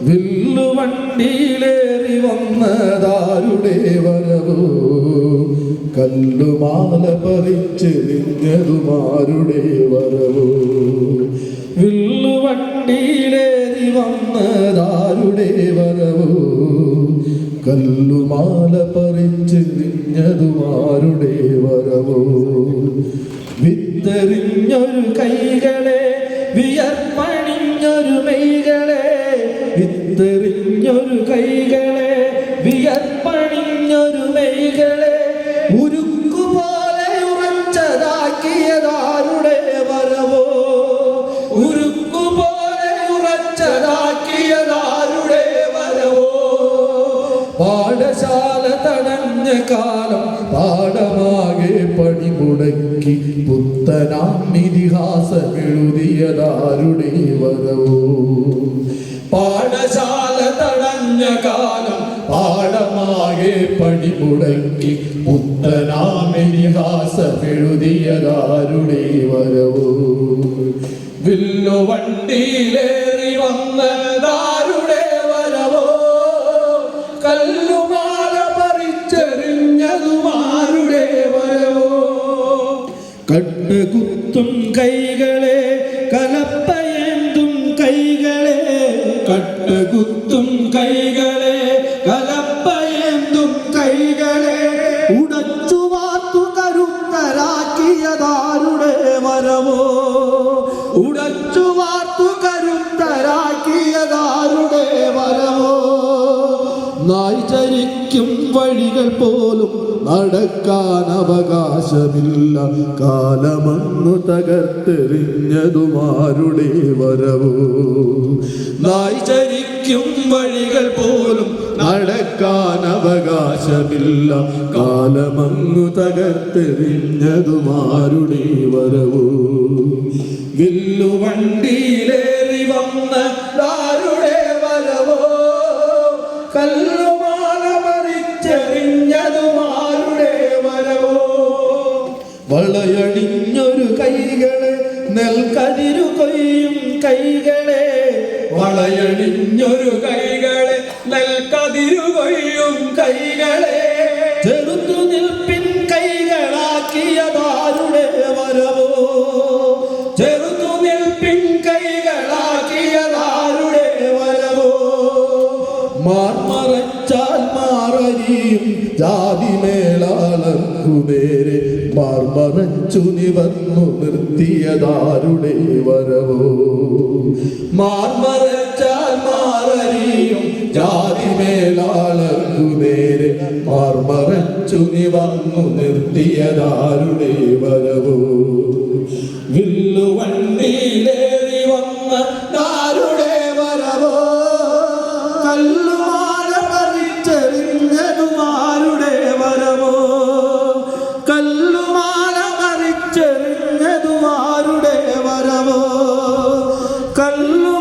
വില്ലുവണ്ടിയിലേറി വന്നതാരുടെ വരവ്? കല്ലുമാല പറിച്ചെറിഞ്ഞതുമാരുടെ വരവ്? വില്ലുവണ്ടിയിലേറി വന്നതാരുടെ വരവ്? കല്ലുമാല പറിച്ച് പറിച്ചെറിഞ്ഞതുമാരുടെ വരവ്? വിത്തെറിഞ്ഞൊരു കൈകളെ വിയർപ്പണിഞ്ഞൊരു മെയ്കളെ വിത്തെറിഞ്ഞൊരു കൈകളെ വിയർപ്പണിഞ്ഞൊരു മെയ്കളെ ഉരുക്കുപോലെ ഉറച്ചതാക്കിയതാരുടെ വരവോ? ഉരുക്കുപോലെ ഉറച്ചതാക്കിയതാരുടെ വരവോ? പാഠശാല തടഞ്ഞ കാലം പാഠമാകെ പണി മുടക്കി പുത്തനാം ഇതിഹാസം എഴുതിയതാരുടെ വരവോ? പാഠശാല തടഞ്ഞ കാലം പാഠമാകെ പണി മുടക്കി പുത്തനാം വരവു. വില്ലു വണ്ടിയിലേറി വന്നതാരുടെ വരവോ? കല്ലുമാല പറിച്ചെറിഞ്ഞതുമാരുടെ വരവോ? കൈകളെ കട്ടുകുത്തും കൈകളെ കലപ്പയേന്തും കൈകളെ. ഉടച്ചു വാത്തു കരുത്തരാക്കിയതാരുടെ വരവോ ഉടച്ചു വാർത്തു ചരിക്കും വഴികൾ പോലും നടക്കാൻ അവകാശമില്ല. കാലമന്നു തകർത്തെറിഞ്ഞതുമാരുടെ വരവോ. നായിചരിക്കും വഴികൾ പോലും നടക്കാൻ അവകാശമില്ല. കാലമങ്ങു തകർത്തെറിഞ്ഞതുമാരുടെ വരവോ. വില്ലുവണ്ടിയിലേറി വന്ന ആരുടെ വരവോ? കല്ലുമാല മറിച്ചെറിഞ്ഞതുമാരുടെ മരവോ വളയടിഞ്ഞൊരു കൈകളെ നെൽക്കതിരു കൊയ്യും കൈകളെ. വളയടിഞ്ഞൊരു കൈകളെ നെൽക്കതിരു കൊയ്യും കൈകളെ. ചെറുത്തു നിൽപ്പിൻ കൈകളാക്കിയതാരുടെ മാർമറച്ചാൽ മാറരിയും ജാതി മേളാലക്കുനേരെ മാർമറച്ചു നിവന്നു നിർത്തിയതാരുടെ വരവോ? മാർമറച്ചാൽ മാറരിയും ജാതി മേളാലക്കുനേരെ മാർമറച്ചു നിവന്നു നിർത്തിയതാരുടെ വരവോ? വില്ലുവണ്ണിയിലേറി വന്ന ദാരുടെ വരവോ? കല്ല ಕಲ್ಲು